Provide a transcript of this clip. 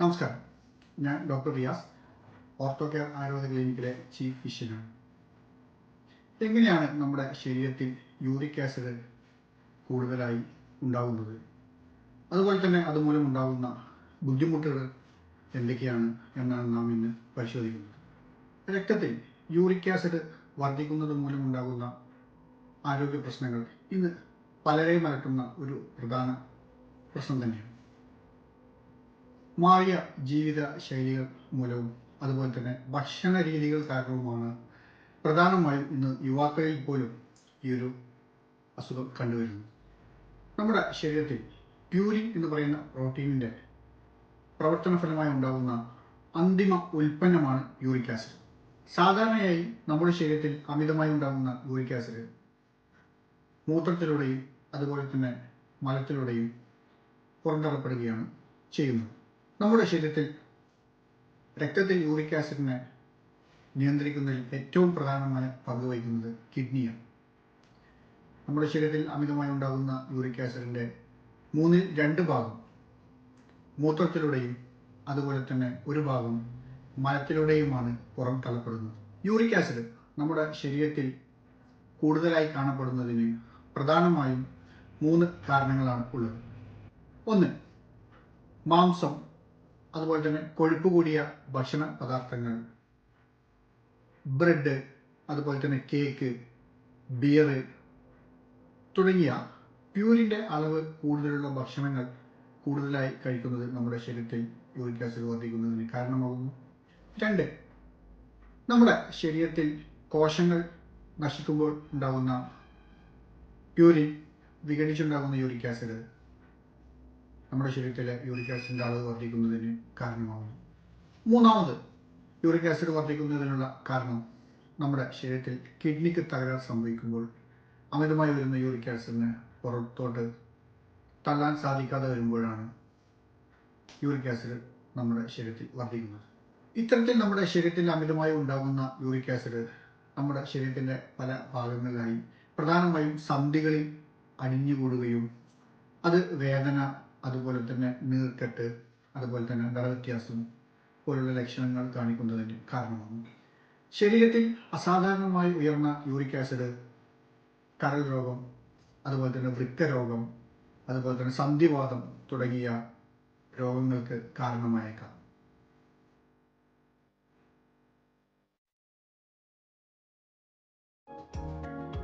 നമസ്കാരം. ഞാൻ doctor Riyas ortho care Ayurveda ക്ലിനിക്കിലെ chief ഫിഷ്യനാണ്. എങ്ങനെയാണ് നമ്മുടെ ശരീരത്തിൽ യൂറിക് ആസിഡ് കൂടുതലായി ഉണ്ടാകുന്നത് അതുപോലെ തന്നെ അതുമൂലം ഉണ്ടാകുന്ന ബുദ്ധിമുട്ടുകൾ എന്തൊക്കെയാണ് എന്നാണ് നാം ഇന്ന് പരിശോധിക്കുന്നത്. രക്തത്തിൽ യൂറിക് ആസിഡ് വർദ്ധിക്കുന്നത് മൂലം ഉണ്ടാകുന്ന ആരോഗ്യ പ്രശ്നങ്ങൾ ഇന്ന് പലരെയും അലട്ടുന്ന ഒരു പ്രധാന പ്രശ്നം തന്നെയാണ്. മാറിയ ജീവിത ശൈലികൾ മൂലവും അതുപോലെ തന്നെ ഭക്ഷണ രീതികൾ കാരണവുമാണ് പ്രധാനമായും ഇന്ന് യുവാക്കളിൽ പോലും ഈ ഒരു അസുഖം കണ്ടുവരുന്നു നമ്മുടെ ശരീരത്തിൽ പ്യൂരിൻ എന്ന് പറയുന്ന പ്രോട്ടീനിന്റെ പ്രവർത്തന ഫലമായി ഉണ്ടാകുന്ന അന്തിമ ഉൽപ്പന്നമാണ് യൂറിക് ആസിഡ്. സാധാരണയായി നമ്മുടെ ശരീരത്തിൽ അമിതമായി ഉണ്ടാകുന്ന യൂറിക് ആസിഡ് മൂത്രത്തിലൂടെയും അതുപോലെ തന്നെ മലത്തിലൂടെയും പുറന്തള്ളപ്പെടുകയാണ് ചെയ്യുന്നത്. നമ്മുടെ ശരീരത്തിൽ രക്തത്തിൽ യൂറിക് ആസിഡിനെ നിയന്ത്രിക്കുന്നതിൽ ഏറ്റവും പ്രധാനമായ പങ്ക് വഹിക്കുന്നത് കിഡ്നിയാണ്. നമ്മുടെ ശരീരത്തിൽ അമിതമായി ഉണ്ടാകുന്ന യൂറിക് ആസിഡിന്റെ മൂന്നിൽ രണ്ട് ഭാഗം മൂത്രത്തിലൂടെയും അതുപോലെ തന്നെ ഒരു ഭാഗം മലത്തിലൂടെയുമാണ് പുറം തള്ളപ്പെടുന്നത്. യൂറിക് ആസിഡ് നമ്മുടെ ശരീരത്തിൽ കൂടുതലായി കാണപ്പെടുന്നതിന് പ്രധാനമായും മൂന്ന് കാരണങ്ങളാണ് ഉള്ളത്. ഒന്ന് മാംസം. അതുപോലെ തന്നെ കൊഴുപ്പ് കൂടിയ ഭക്ഷണ പദാർത്ഥങ്ങൾ ബ്രെഡ് അതുപോലെ തന്നെ കേക്ക് ബിയർ തുടങ്ങിയ പ്യൂരിന്റെ അളവ് കൂടുതലുള്ള ഭക്ഷണങ്ങൾ കൂടുതലായി കഴിക്കുന്നത് നമ്മുടെ ശരീരത്തിൽ യൂറിക് ആസിഡ് വർദ്ധിക്കുന്നതിന് കാരണമാകുന്നു. രണ്ട് നമ്മുടെ ശരീരത്തിൽ കോശങ്ങൾ നശിക്കുമ്പോൾ ഉണ്ടാകുന്ന പ്യൂരിൻ വിഘടിച്ചുണ്ടാകുന്ന യൂറിക് ആസിഡ്. നമ്മുടെ ശരീരത്തിലെ യൂറിക് ആസിഡിന്റെ അളവ് വർദ്ധിക്കുന്നതിന് കാരണമാകുന്നു. മൂന്നാമത് യൂറിക് ആസിഡ് വർദ്ധിക്കുന്നതിനുള്ള കാരണം നമ്മുടെ ശരീരത്തിൽ കിഡ്നിക്ക് തകരാർ സംഭവിക്കുമ്പോൾ അമിതമായി വരുന്ന യൂറിക് ആസിഡിന് പുറത്തോട്ട് തള്ളാൻ സാധിക്കാതെ വരുമ്പോഴാണ് യൂറിക് ആസിഡ് നമ്മുടെ ശരീരത്തിൽ വർദ്ധിക്കുന്നത്. ഇത്തരത്തിൽ നമ്മുടെ ശരീരത്തിൽ അമിതമായി ഉണ്ടാകുന്ന യൂറിക് ആസിഡ് നമ്മുടെ ശരീരത്തിന്റെ പല ഭാഗങ്ങളിലായി പ്രധാനമായും സന്ധികളിൽ അടിഞ്ഞുകൂടുകയും അത് വേദന അതുപോലെ തന്നെ നീർക്കെട്ട് അതുപോലെ തന്നെ നിറവ്യത്യാസം പോലുള്ള ലക്ഷണങ്ങൾ കാണിക്കുന്നതിന് കാരണമാകും. ശരീരത്തിൽ അസാധാരണമായി ഉയർന്ന യൂറിക് ആസിഡ് കരൾ രോഗം അതുപോലെ തന്നെ വൃക്ക രോഗം അതുപോലെ തന്നെ സന്ധിവാദം തുടങ്ങിയ രോഗങ്ങൾക്ക് കാരണമായേക്കാം.